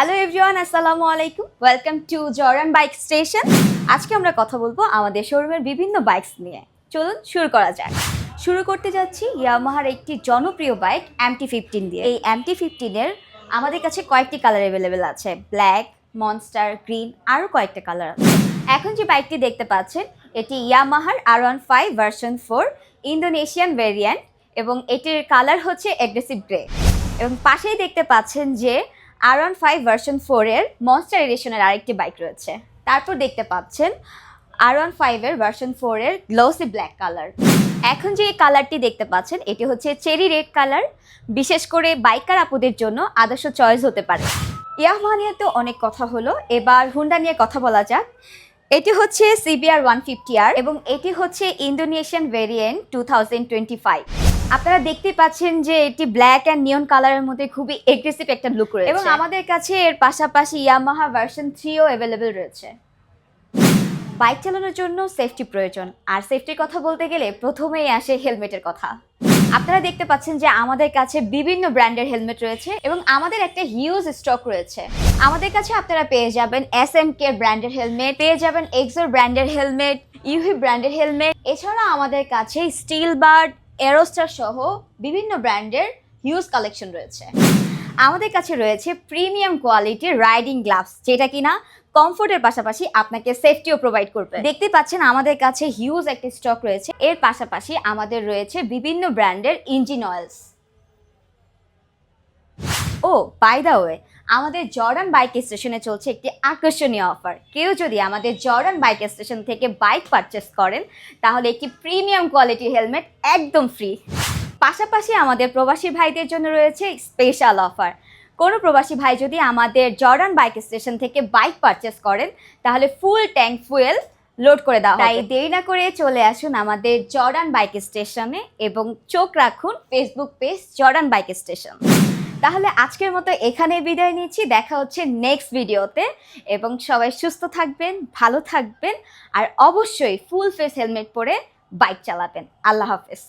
Hello everyone আসসালামু আলাইকুম welcome to Jordan bike station আজকে আমরা কথা বলব আমাদের শোরুমের বিভিন্ন বাইকস নিয়ে। চলুন, শুরু করা যাক। শুরু করতে যাচ্ছি ইয়ামাহার একটি জনপ্রিয় বাইক এমটি ফিফটিন দিয়ে। এই এমটি ফিফটিনের আমাদের কাছে কয়েকটি কালার অ্যাভেলেবেল আছে। ব্ল্যাক মনস্টার গ্রিন আরও কয়েকটা কালার আছে। এখন যে বাইকটি দেখতে পাচ্ছেন, এটি ইয়ামাহার R one five version four Indonesian variant এবং এটির কালার হচ্ছে অ্যাগ্রেসিভ গ্রে এবং পাশেই দেখতে পাচ্ছেন যে আর ওয়ান ফাইভ ভার্সন ফোরের মনস্টার এডিশনের আরেকটি বাইক রয়েছে। তারপর দেখতে পাচ্ছেন আর ওয়ান ফাইভের ভার্সন ফোরের গ্লোসি ব্ল্যাক কালার এখন যে কালারটি দেখতে পাচ্ছেন, এটি হচ্ছে চেরি রেড কালার বিশেষ করে বাইকার আপুদের জন্য আদর্শ চয়েস হতে পারে। ইয়ামাহা নিয়ে তো অনেক কথা হলো, এবার হুন্ডা নিয়ে কথা বলা যাক। এটি হচ্ছে সিবিআর ওয়ান ফিফটি আর এবং এটি হচ্ছে Indonesian variant two thousand twenty five আপনারা দেখতে পাচ্ছেন যে এটি ব্ল্যাক অ্যান্ড নিয়ন কালারের মধ্যে খুবই এগ্রেসিভ একটা লুক রয়েছে। এবং আমাদের কাছে এর পাশাপাশি ইয়ামাহা ভার্সন থ্রিও অ্যাভেলেবেল রয়েছে। বাইক চালানোর জন্য সেফটি প্রয়োজন। আর সেফটির কথা বলতে গেলে প্রথমেই আসে হেলমেটের কথা। আপনারা দেখতে পাচ্ছেন যে আমাদের কাছে বিভিন্ন ব্র্যান্ডের হেলমেট রয়েছে এবং আমাদের একটা হিউজ স্টক রয়েছে। আমাদের কাছে আপনারা পেয়ে যাবেন এস এম কে ব্র্যান্ডের হেলমেট পেয়ে যাবেন এক্সোর ব্র্যান্ডের হেলমেট ইউহি ব্র্যান্ডের হেলমেট এছাড়া আমাদের কাছে স্টিল বার্ড এরোস্টার সহ বিভিন্ন ব্র্যান্ডের হিউজ কালেকশন রয়েছে। আমাদের কাছে রয়েছে প্রিমিয়াম কোয়ালিটির রাইডিং গ্লাভস যেটা কিনা কমফোর্টের পাশাপাশি আপনাকে সেফটিও প্রোভাইড করবে। দেখতে পাচ্ছেন আমাদের কাছে হিউজ একটা স্টক রয়েছে, এর পাশাপাশি আমাদের রয়েছে বিভিন্ন ব্র্যান্ডের ইঞ্জিন অয়েলস ও বাই দা ওয়ে আমাদের জর্ডান বাইক স্টেশনে চলছে একটি আকর্ষণীয় অফার কেউ যদি আমাদের জর্ডান বাইক স্টেশন থেকে বাইক পারচেস করেন, তাহলে একটি প্রিমিয়াম কোয়ালিটির হেলমেট একদম ফ্রি পাশাপাশি আমাদের প্রবাসী ভাইদের জন্য রয়েছে স্পেশাল অফার কোনো প্রবাসী ভাই যদি আমাদের জর্ডান বাইক স্টেশন থেকে বাইক পারচেস করেন, তাহলে ফুল ট্যাঙ্ক ফুয়েল লোড করে দেওয়া তাই দেরি না করে চলে আসুন আমাদের জর্ডান বাইক স্টেশনে এবং চোখ রাখুন Facebook page Jordan bike station. তাহলে আজকের মতো এখানে বিদায় নিচ্ছি। দেখা হচ্ছে নেক্সট ভিডিওতে এবং সবাই সুস্থ থাকবেন, ভালো থাকবেন, আর অবশ্যই ফুল ফেস হেলমেট পরে বাইক চালাবেন। আল্লাহ হাফেজ।